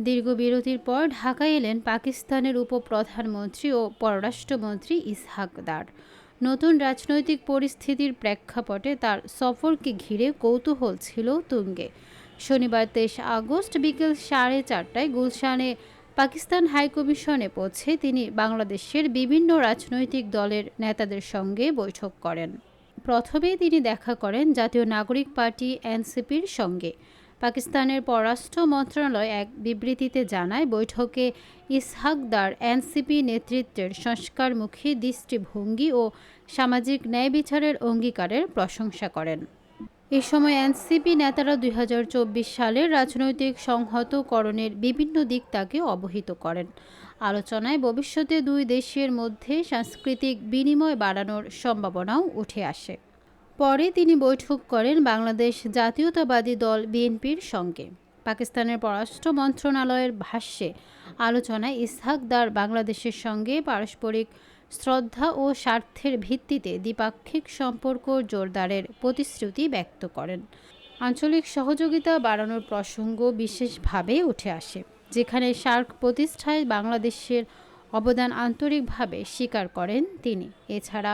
দীর্ঘ বিরতির পর ঢাকায় এলেন পাকিস্তানের উপপ্রধানমন্ত্রী ও পররাষ্ট্রমন্ত্রী ইসহাক দার। নতুন রাজনৈতিক পরিস্থিতির প্রেক্ষাপটে তার সফরকে ঘিরে কৌতূহল ছিল তুঙ্গে। শনিবার তেইশ আগস্ট বিকেল সাড়ে চারটায় গুলশানে পাকিস্তান হাইকমিশনে পৌঁছে তিনি বাংলাদেশের বিভিন্ন রাজনৈতিক দলের নেতাদের সঙ্গে বৈঠক করেন। প্রথমেই তিনি দেখা করেন জাতীয় নাগরিক পার্টি এনসিপির সঙ্গে। পাকিস্তানের পররাষ্ট্র মন্ত্রণালয় এক বিবৃতিতে জানায়, বৈঠকে ইসহাকদার এনসিপি নেতৃত্বের সংস্কারমুখী দৃষ্টিভঙ্গি ও সামাজিক ন্যায় বিচারের অঙ্গীকারের প্রশংসা করেন। এ সময় এনসিপি নেতারা দুই হাজার চব্বিশ সালের রাজনৈতিক সংহতকরণের বিভিন্ন দিক তাকে অবহিত করেন। আলোচনায় ভবিষ্যতে দুই দেশের মধ্যে সাংস্কৃতিক বিনিময় বাড়ানোর সম্ভাবনাও উঠে আসে। পরে তিনি বৈঠক করেন বাংলাদেশ জাতীয়তাবাদী দল বিএনপির সঙ্গে। পাকিস্তানের পররাষ্ট্র মন্ত্রণালয়ের ভাষ্যে আলোচনায় ইসহাকদার বাংলাদেশের সঙ্গে পারস্পরিক শ্রদ্ধা ও স্বার্থের ভিত্তিতে দ্বিপাক্ষিক সম্পর্ক জোরদারের প্রতিশ্রুতি ব্যক্ত করেন। আঞ্চলিক সহযোগিতা বাড়ানোর প্রসঙ্গ বিশেষভাবে উঠে আসে, যেখানে সার্ক প্রতিষ্ঠায় বাংলাদেশের অবদান আন্তরিকভাবে স্বীকার করেন তিনি। এছাড়া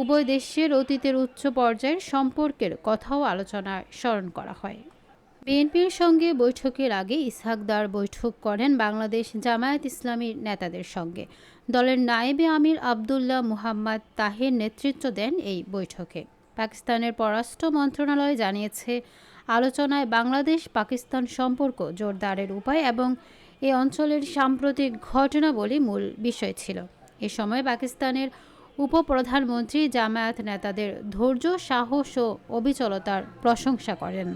উভয় দেশের অতীতের উচ্চ পর্যায়ের সম্পর্কের কথাও আলোচনায় স্মরণ করা হয়। বিএনপির সঙ্গে বৈঠকের আগে ইসহাকদার বৈঠক করেন বাংলাদেশ জামায়াত ইসলামীর নেতাদের সঙ্গে। দলের নায়েবে আমির আবদুল্লাহ মুহাম্মদ তাহের নেতৃত্ব দেন এই বৈঠকে। পাকিস্তানের পররাষ্ট্র মন্ত্রণালয় জানিয়েছে, আলোচনায় বাংলাদেশ পাকিস্তান সম্পর্ক জোরদারের উপায় এবং এ অঞ্চলের সাম্প্রতিক ঘটনাবলী মূল বিষয় ছিল। এ সময় পাকিস্তানের উপপ্রধানমন্ত্রী জামায়াত নেতাদের ধৈর্য সাহস ও অবিচলতার প্রশংসা করেন।